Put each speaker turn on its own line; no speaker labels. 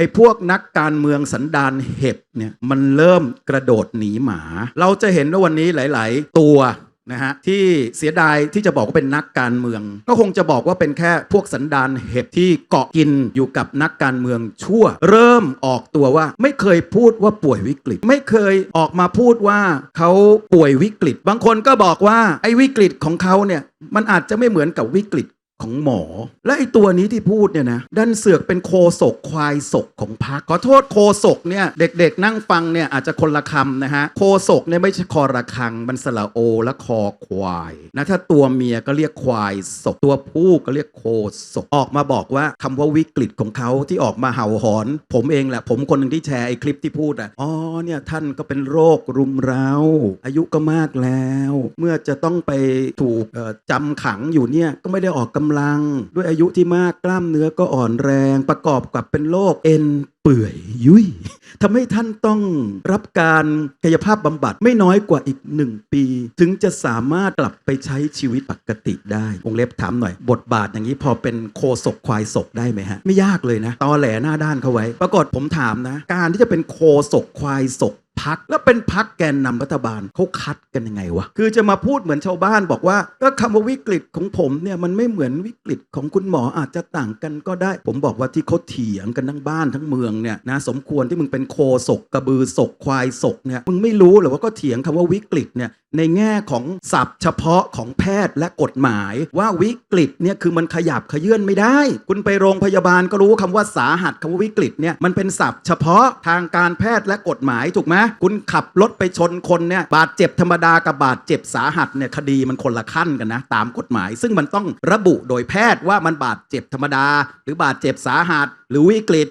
ไอ้พวกนักการเมืองสันดานเห็บเนี่ยมันเริ่มกระโดดหนีหมา เราจะเห็นว่าวันนี้หลาย ๆ ตัวนะฮะที่เสียดายที่จะบอกว่าเป็นนักการเมือง ก็คงจะบอกว่าเป็นแค่พวกสันดานเห็บที่เกาะกินอยู่กับนักการเมืองชั่ว เริ่มออกตัวว่าไม่เคยพูดว่าป่วยวิกฤต ไม่เคยออกมาพูดว่าเขาป่วยวิกฤต บางคนก็บอกว่าไอ้วิกฤตของเขาเนี่ยมันอาจจะไม่เหมือนกับวิกฤต ของหมอ และไอตัวนี้ที่พูดเนี่ยนะดันเสือกเป็นโคศกควายศกของพักขอโทษโคศกเนี่ยเด็กๆ นั่งฟังเนี่ยอาจจะคนละคำนะฮะโคศกเนี่ยไม่ใช่คอระคังมันสระโอและคอควายนะถ้าตัวเมียก็เรียกควายศกตัวผู้ก็เรียกโคศกออกมาบอกว่าคำว่าวิกฤตของเขาที่ออกมาเห่าหอน ผมเองแหละผมคนหนึ่งที่แชร์ไอคลิปที่พูดอะอ๋อเนี่ยท่านก็เป็นโรครุมเร้า อายุก็มากแล้ว เมื่อจะต้องไปถูกจำขังอยู่เนี่ยก็ไม่ได้ออกกำลัง ด้วยอายุที่มากกล้ามเนื้อก็อ่อนแรง ประกอบกับเป็นโรคเอ็นเปื่อยยุ่ย ทำให้ท่านต้องรับการกายภาพบำบัดไม่น้อยกว่าอีกหนึ่งปี ถึงจะสามารถกลับไปใช้ชีวิตปกติได้วงเล็บถามหน่อย บทบาทอย่างนี้พอเป็นโคศกควายศกได้ไหมฮะ ไม่ยากเลยนะตอแหลหน้าด้านเขาไว้ ปรากฏผมถามนะ การที่จะเป็นโคศกควายศกพักแล้วเป็นพักแกนนำรัฐบาลเขาคัดกันยังไงวะ คือจะมาพูดเหมือนชาวบ้านบอกว่าก็คำว่าวิกฤตของผมเนี่ยมันไม่เหมือนวิกฤตของคุณหมออาจจะต่างกันก็ได้ ผมบอกว่าที่เขาเถียงกันทั้งบ้านทั้งเมืองเนี่ยนะสมควรที่มึงเป็นโคศกกระบือศกควายศกเนี่ยมึงไม่รู้หรือว่าก็เถียงคำว่าวิกฤตเนี่ยในแง่ของศัพท์เฉพาะของแพทย์และกฎหมายว่าวิกฤตเนี่ยคือมันขยับขยื่นไม่ได้ คุณไปโรงพยาบาลก็รู้คำว่าสาหัสคำว่าวิกฤตเนี่ยมันเป็นศัพท์เฉพาะทางการแพทย์และกฎหมายถูกไหมคุณขับรถไปชนคนเนี่ยบาดเจ็บธรรมดากับบาดเจ็บสาหัสเนี่ยคดีมันคนละขั้นกันนะตามกฎหมาย ซึ่งมันต้องระบุโดยแพทย์ว่ามันบาดเจ็บธรรมดา หรือบาดเจ็บสาหัส หรือวิกฤต